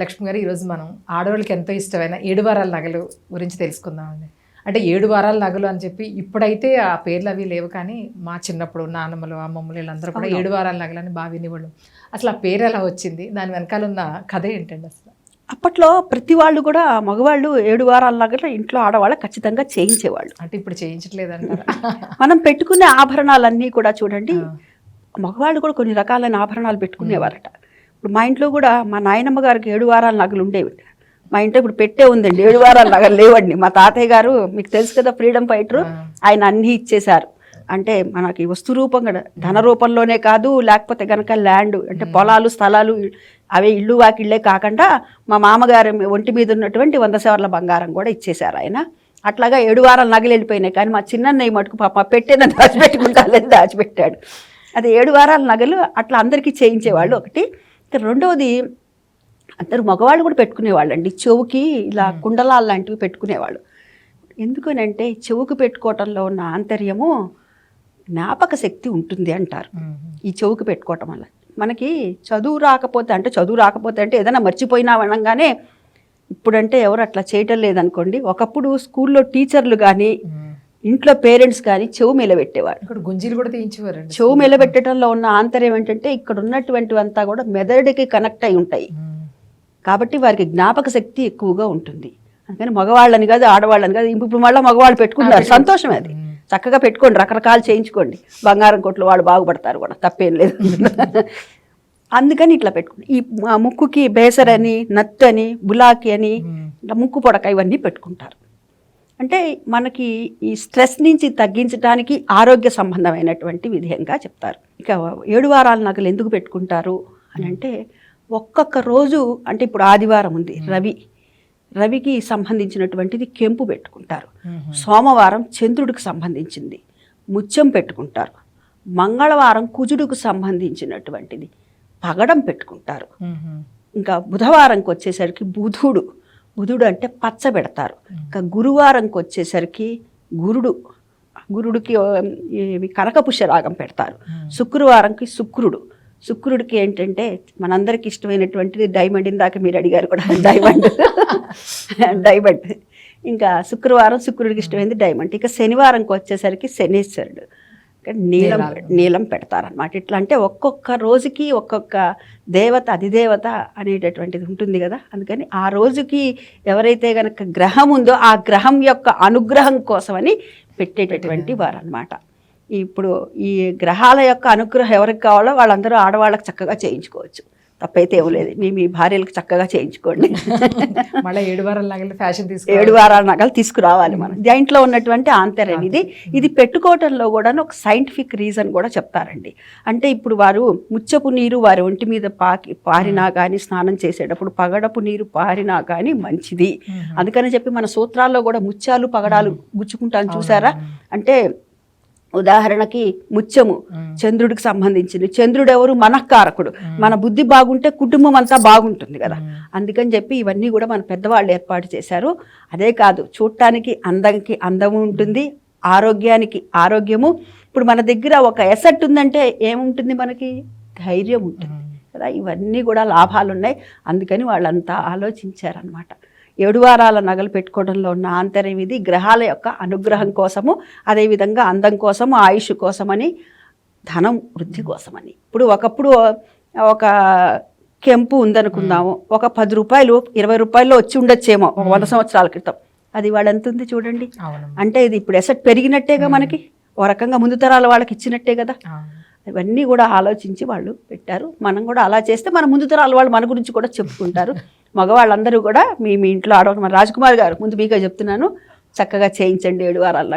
లక్ష్మి గారు ఈరోజు మనం ఆడవాళ్ళకి ఎంతో ఇష్టమైన ఏడు వారాల నగలు గురించి తెలుసుకుందామండి. అంటే ఏడు వారాల నగలు అని చెప్పి ఇప్పుడైతే ఆ పేర్లు అవి లేవు కానీ మా చిన్నప్పుడు నాన్నమ్మలు అమ్మమ్మలు వీళ్ళందరూ కూడా ఏడు వారాల నగలు అని బాగా వినేవాళ్ళు. అసలు ఆ పేరు ఎలా వచ్చింది? దాని వెనకాల ఉన్న కథ ఏంటండి అసలు? అప్పట్లో ప్రతి వాళ్ళు కూడా మగవాళ్ళు ఏడు వారాల నగలు ఇంట్లో ఆడవాళ్ళు ఖచ్చితంగా చేయించేవాళ్ళు. అంటే ఇప్పుడు చేయించట్లేదంటారా? మనం పెట్టుకునే ఆభరణాలన్నీ కూడా చూడండి మగవాళ్ళు కూడా కొన్ని రకాలైన ఆభరణాలు పెట్టుకునేవారట. ఇప్పుడు మా ఇంట్లో కూడా మా నాయనమ్మ గారికి ఏడు వారాల నగలు ఉండేవి. మా ఇంట్లో ఇప్పుడు పెట్టే ఉందండి ఏడు వారాల నగలు లేవండి. మా తాతయ్య గారు మీకు తెలుసు కదా ఫ్రీడమ్ ఫైటర్ ఆయన అన్నీ ఇచ్చేశారు. అంటే మనకి వస్తు రూపంగా ధన రూపంలోనే కాదు లేకపోతే కనుక ల్యాండ్ అంటే పొలాలు స్థలాలు అవే ఇల్లు వాకిళ్ళే కాకుండా మా మామగారి ఒంటి మీద ఉన్నటువంటి వంద సవర్ల బంగారం కూడా ఇచ్చేశారు ఆయన. అట్లాగా ఏడు వారాలు నగలు వెళ్ళిపోయినాయి. కానీ మా చిన్నన్నయ్య మటుకు పాప పెట్టేన దాచిపెట్టుకుంటారని దాచిపెట్టాడు. అది ఏడు వారాల నగలు అట్లా అందరికీ చేయించేవాళ్ళు ఒకటి. రెండవది అందరు మగవాళ్ళు కూడా పెట్టుకునేవాళ్ళు అండి చెవుకి ఇలా కుండలాలు లాంటివి పెట్టుకునేవాళ్ళు. ఎందుకనంటే చెవుకు పెట్టుకోవటంలో ఉన్న ఆంతర్యము జ్ఞాపక శక్తి ఉంటుంది అంటారు. ఈ చెవుకు పెట్టుకోవటం వల్ల. మనకి చదువు రాకపోతే అంటే చదువు రాకపోతే అంటే ఏదైనా మర్చిపోయినా అనగానే ఇప్పుడంటే ఎవరు అట్లా చేయటం లేదనుకోండి. ఒకప్పుడు స్కూల్లో టీచర్లు కానీ ఇంట్లో పేరెంట్స్ కానీ చెవు మెలబెట్టేవారు ఇక్కడ గుంజీలు కూడా తీయించేవారండి చెవు మెలబెట్టడంలో ఉన్న ఆంతర్యం ఏంటంటే ఇక్కడ ఉన్నటువంటివంతా కూడా మెదడుకి కనెక్ట్ అయి ఉంటాయి. కాబట్టి వారికి జ్ఞాపక శక్తి ఎక్కువగా ఉంటుంది. అందుకని మగవాళ్ళని కాదు ఆడవాళ్ళని కాదు ఇప్పుడు మళ్ళీ మగవాళ్ళు పెట్టుకుంటారు. సంతోషం అది. చక్కగా పెట్టుకోండి రకరకాలు చేయించుకోండి. బంగారం కొట్లు వాళ్ళు బాగుపడతారు కూడా తప్పేం లేదు. అందుకని ఇట్లా పెట్టుకోండి ఈ ముక్కుకి బేసర్ అని నత్తు అని బులాకి అని ఇట్లా ముక్కు పొడక ఇవన్నీ పెట్టుకుంటారు. అంటే మనకి ఈ స్ట్రెస్ నుంచి తగ్గించడానికి ఆరోగ్య సంబంధమైనటువంటి విధంగా చెప్తారు. ఇక ఏడు వారాల నగలు ఎందుకు పెట్టుకుంటారు అని అంటే ఒక్కొక్క రోజు అంటే ఇప్పుడు ఆదివారం ఉంది రవి. రవికి సంబంధించినటువంటిది కెంపు పెట్టుకుంటారు. సోమవారం చంద్రుడికి సంబంధించింది. ముత్యం పెట్టుకుంటారు. మంగళవారం కుజుడికి సంబంధించినటువంటిది. పగడం పెట్టుకుంటారు. ఇంకా బుధవారంకి వచ్చేసరికి బుధుడు బుధుడు అంటే పచ్చ పెడతారు. ఇంకా గురువారంకి వచ్చేసరికి గురుడు గురుడికి కనకపుష్య రాగం పెడతారు. శుక్రవారంకి శుక్రుడు. శుక్రుడికి ఏంటంటే మనందరికి ఇష్టమైనటువంటిది డైమండ్ ఇందాక మీరు అడిగారు కూడా డైమండ్. డైమండ్. ఇంకా శుక్రవారం శుక్రుడికి ఇష్టమైంది డైమండ్. ఇక శనివారంకి వచ్చేసరికి శనీశ్వరుడు. నీలం నీలం పెడతారనమాట ఇట్లా అంటే ఒక్కొక్క రోజుకి ఒక్కొక్క దేవత అధిదేవత అనేటటువంటిది ఉంటుంది కదా. అందుకని ఆ రోజుకి ఎవరైతే గనక గ్రహం ఉందో ఆ గ్రహం యొక్క అనుగ్రహం కోసమని పెట్టేటటువంటి వారు అనమాట ఇప్పుడు ఈ గ్రహాల యొక్క అనుగ్రహం ఎవరికి కావాలో వాళ్ళందరూ ఆడవాళ్ళకి చక్కగా చేయించుకోవచ్చు. తప్పైతే ఏం లేదు. మీ మీ భార్యలకు చక్కగా చేయించుకోండి. మళ్ళీ ఏడు వారాల నగలు ఫ్యాషన్ తీసుకు ఏడు వారాల నగలు తీసుకురావాలి మనం. దీంట్లో ఉన్నటువంటి ఆంతర్యం ఇది. ఇది పెట్టుకోవటంలో కూడా ఒక సైంటిఫిక్ రీజన్ కూడా చెప్తారండి. అంటే ఇప్పుడు వారు ముచ్చపు నీరు వారి ఒంటి మీద పాకి పారినా కానీ స్నానం చేసేటప్పుడు పగడపు నీరు పారినా కానీ మంచిది. అందుకని చెప్పి మన సూత్రాల్లో కూడా ముత్యాలు పగడాలు గుచ్చుకుంటాను చూసారా? అంటే ఉదాహరణకి ముత్యము చంద్రుడికి సంబంధించింది. చంద్రుడు ఎవరు మనఃకారకుడు. మన బుద్ధి బాగుంటే కుటుంబం అంతా బాగుంటుంది కదా. అందుకని చెప్పి ఇవన్నీ కూడా మన పెద్దవాళ్ళు ఏర్పాటు చేశారు. అదే కాదు చూడటానికి అందంకి అందము ఉంటుంది ఆరోగ్యానికి ఆరోగ్యము. ఇప్పుడు మన దగ్గర ఒక ఎసెట్ ఉందంటే ఏముంటుంది మనకి? ధైర్యం ఉంటుంది కదా. ఇవన్నీ కూడా లాభాలు ఉన్నాయి అందుకని వాళ్ళంతా ఆలోచించారనమాట ఏడు వారాల నగలు పెట్టుకోవడంలో ఉన్న ఆంతర్యం ఇది. గ్రహాల యొక్క అనుగ్రహం కోసము అదేవిధంగా అందం కోసము ఆయుష్ కోసమని ధనం వృద్ధి కోసమని. ఇప్పుడు ఒకప్పుడు ఒక కెంపు ఉందనుకుందాము. ఒక పది రూపాయలు ఇరవై రూపాయల్లో వచ్చి ఉండొచ్చేమో ఒక వంద సంవత్సరాల క్రితం. అది వాడు ఎంత ఉంది చూడండి. అంటే ఇది ఇప్పుడు ఎసెట్ పెరిగినట్టేగా మనకి? ఓ రకంగా ముందు తరాల వాళ్ళకి ఇచ్చినట్టే కదా. ఇవన్నీ కూడా ఆలోచించి వాళ్ళు పెట్టారు. మనం కూడా అలా చేస్తే మన ముందు తరాల వాళ్ళు మన గురించి కూడా చెప్పుకుంటారు. మగవాళ్ళందరూ కూడా మీ మీ ఇంట్లో ఆడవాళ్ళు మరి రాజ్కుమార్ గారు ముందు మీకే చెప్తున్నాను. చక్కగా చేయించండి ఏడు వారాల